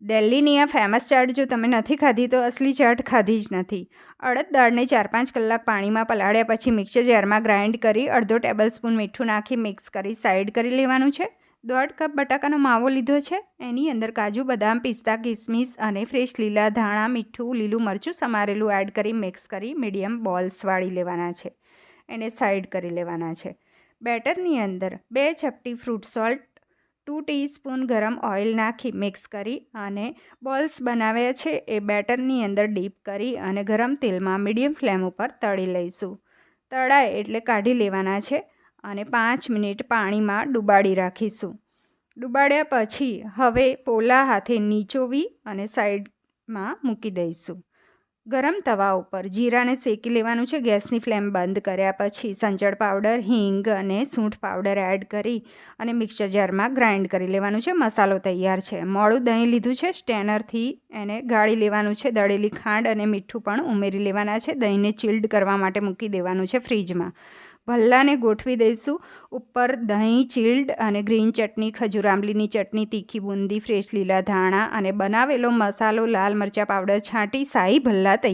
દિલ્હીની આ ફેમસ ચાટ જો તમે નથી ખાધી તો અસલી ચાટ ખાધી જ નથી. અડદ દાળને ચાર પાંચ કલાક પાણીમાં પલાળ્યા પછી મિક્સર જારમાં ગ્રાઇન્ડ કરી અડધો ટેબલ સ્પૂન મીઠું નાખી મિક્સ કરી સાઈડ કરી લેવાનું છે. દોઢ કપ બટાકાનો માવો લીધો છે. એની અંદર કાજુ, બદામ, પિસ્તા, કિસમિસ અને ફ્રેશ લીલા ધાણા, મીઠું, લીલું મરચું સમારેલું એડ કરી મિક્સ કરી મીડિયમ બોલ્સ વાળી લેવાના છે. એને સાઈડ કરી લેવાના છે. બેટરની અંદર બે ચપટી ફ્રૂટ સોલ્ટ ટુ ટીસ્પૂન ગરમ ઓઇલ નાખી મિક્સ કરી અને બોલ્સ બનાવ્યા છે એ બેટરની અંદર ડીપ કરી અને ગરમ તેલમાં મીડિયમ ફ્લેમ ઉપર તળી લઈશું. તળાય એટલે કાઢી લેવાના છે અને પાંચ મિનિટ પાણીમાં ડુબાડી રાખીશું. ડુબાડ્યા પછી હવે પોલા હાથે નીચોવી અને સાઈડમાં મૂકી દઈશું. ગરમ તવા ઉપર જીરાને શેકી લેવાનું છે. ગેસની ફ્લેમ બંધ કર્યા પછી સંચળ પાવડર, હિંગ અને સૂંઠ પાવડર એડ કરી અને મિક્સર જારમાં ગ્રાઇન્ડ કરી લેવાનું છે. મસાલો તૈયાર છે. મોડું દહીં લીધું છે. સ્ટેનરથી એને ગાળી લેવાનું છે. દળેલી ખાંડ અને મીઠું પણ ઉમેરી લેવાના છે. દહીંને ચિલ્ડ કરવા માટે મૂકી દેવાનું છે ફ્રીજમાં. ભલ્લાને ગોઠવી દઈશું. ઉપર દહીં, ચીલ્ડ અને ગ્રીન ચટણી, ખજૂર આંબલીની ચટણી, તીખી બુંદી, ફ્રેશ લીલા ધાણા અને બનાવેલો મસાલો, લાલ મરચાં, પાવડર, છાંટી, શાહી ભલ્લા તૈયાર